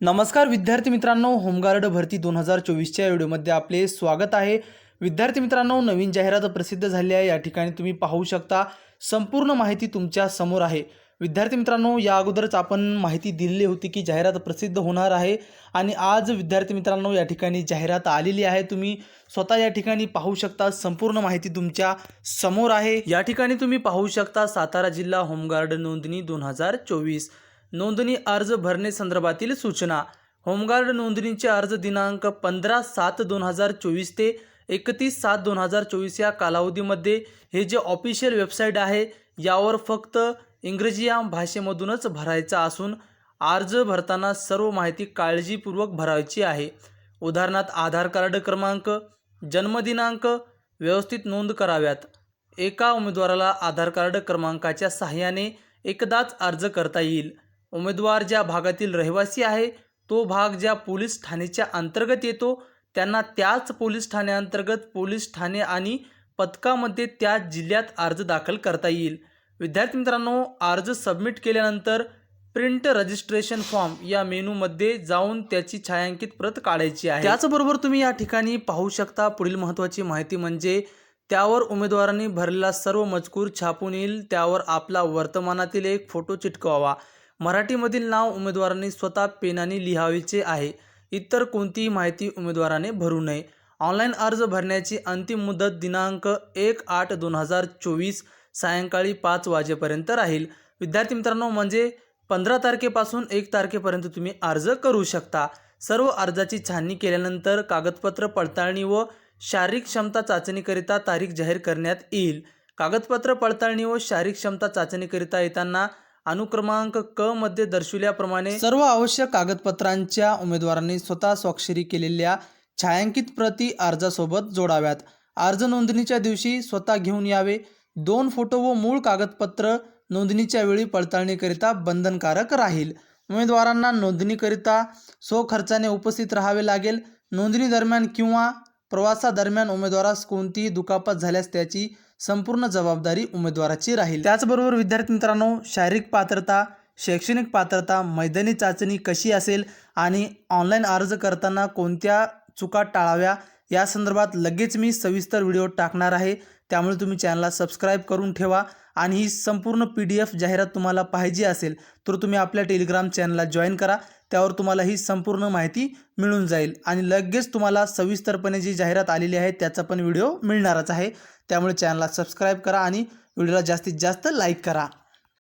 नमस्कार विद्यार्थी मित्रांनो होमगार्ड भरती दोन हजार चोवीसच्या व्हिडिओमध्ये आपले स्वागत आहे. विद्यार्थी मित्रांनो नवीन जाहिरात प्रसिद्ध झाली आहे. या ठिकाणी तुम्ही पाहू शकता संपूर्ण माहिती तुमच्यासमोर आहे. विद्यार्थी मित्रांनो या अगोदरच आपण माहिती दिलेली होती की जाहिरात प्रसिद्ध होणार आहे आणि आज विद्यार्थी मित्रांनो या ठिकाणी जाहिरात आलेली आहे. तुम्ही स्वतः या ठिकाणी पाहू शकता संपूर्ण माहिती तुमच्यासमोर आहे. या ठिकाणी तुम्ही पाहू शकता सातारा जिल्हा होमगार्ड नोंदणी दोन हजार चोवीस. नोंदणी अर्ज भरणे संदर्भातील सूचना. होमगार्ड नोंदणीचे अर्ज दिनांक पंधरा सात दोन हजार चोवीस ते एकतीस सात दोन हजार चोवीस या कालावधीमध्ये हे जे ऑफिशियल वेबसाईट आहे यावर फक्त इंग्रजी या भाषेमधूनच भरायचा असून अर्ज भरताना सर्व माहिती काळजीपूर्वक भरायची आहे. उदाहरणार्थ आधार कार्ड क्रमांक जन्मदिनांक व्यवस्थित नोंद कराव्यात. एका उमेदवाराला आधार कार्ड क्रमांकाच्या सहाय्याने एकदाच अर्ज करता येईल. उमेदवार ज्या भागातील रहिवासी आहे तो भाग ज्या पोलीस ठाण्याच्या अंतर्गत येतो त्यांना त्याच पोलीस ठाण्याअंतर्गत पोलीस ठाणे आणि पथकामध्ये त्या जिल्ह्यात अर्ज दाखल करता येईल. विद्यार्थी मित्रांनो अर्ज सबमिट केल्यानंतर प्रिंट रजिस्ट्रेशन फॉर्म या मेनूमध्ये जाऊन त्याची छायांकित प्रत काढायची आहे. त्याचबरोबर तुम्ही या ठिकाणी पाहू शकता पुढील महत्त्वाची माहिती म्हणजे त्यावर उमेदवारांनी भरलेला सर्व मजकूर छापून येईल त्यावर आपला वर्तमानातील एक फोटो चिटकवावा. मराठीमधील नाव उमेदवारांनी स्वतः पेनाने लिहावीचे आहे. इतर कोणतीही माहिती उमेदवाराने भरू नये. ऑनलाईन अर्ज भरण्याची अंतिम मुदत दिनांक एक आठ दोन हजार चोवीस सायंकाळी पाच वाजेपर्यंत राहील. विद्यार्थी मित्रांनो म्हणजे पंधरा तारखेपासून एक तारखेपर्यंत तुम्ही अर्ज करू शकता. सर्व अर्जाची छाननी केल्यानंतर कागदपत्र पडताळणी व शारीरिक क्षमता चाचणीकरिता तारीख जाहीर करण्यात येईल. कागदपत्र पडताळणी व शारीरिक क्षमता चाचणीकरिता येताना अनुक्रमांक क मध्ये दर्शविल्याप्रमाणे सर्व आवश्यक कागदपत्रांच्या उमेदवारांनी स्वतः स्वाक्षरी केलेल्या छायांकित प्रती अर्जासोबत जोडाव्यात. अर्ज नोंदणीच्या दिवशी स्वतः घेऊन यावे. दोन फोटो व मूळ कागदपत्र नोंदणीच्या वेळी पडताळणीकरिता बंधनकारक राहील. उमेदवारांना नोंदणीकरिता स्वखर्चाने उपस्थित राहावे लागेल. नोंदणी दरम्यान किंवा प्रवासादरम्यान उमेदवारास कोणतीही दुखापत झाल्यास त्याची संपूर्ण जबाबदारी उमेदवाराची राहील. त्याचबरोबर विद्यार्थी मित्रांनो शारीरिक पात्रता शैक्षणिक पात्रता मैदानी चाचणी कशी असेल आणि ऑनलाईन अर्ज करताना कोणत्या चुका टाळाव्या या संदर्भात लगेच मी सविस्तर व्हिडिओ टाकणार आहे. त्यामुळे तुम्ही चॅनलला सबस्क्राईब करून ठेवा आणि ही संपूर्ण पी डी एफ जाहिरात तुम्हाला पाहिजे असेल तर तुम्ही आपल्या टेलिग्राम चॅनलला जॉईन करा. त्यावर तुम्हाला ही संपूर्ण माहिती मिळून जाईल आणि लगेच तुम्हाला सविस्तरपणे जी जाहिरात आलेली आहे त्याचा पण व्हिडिओ मिळणारच आहे. त्यामुळे चॅनलला सबस्क्राईब करा आणि व्हिडिओला जास्तीत जास्त लाईक करा.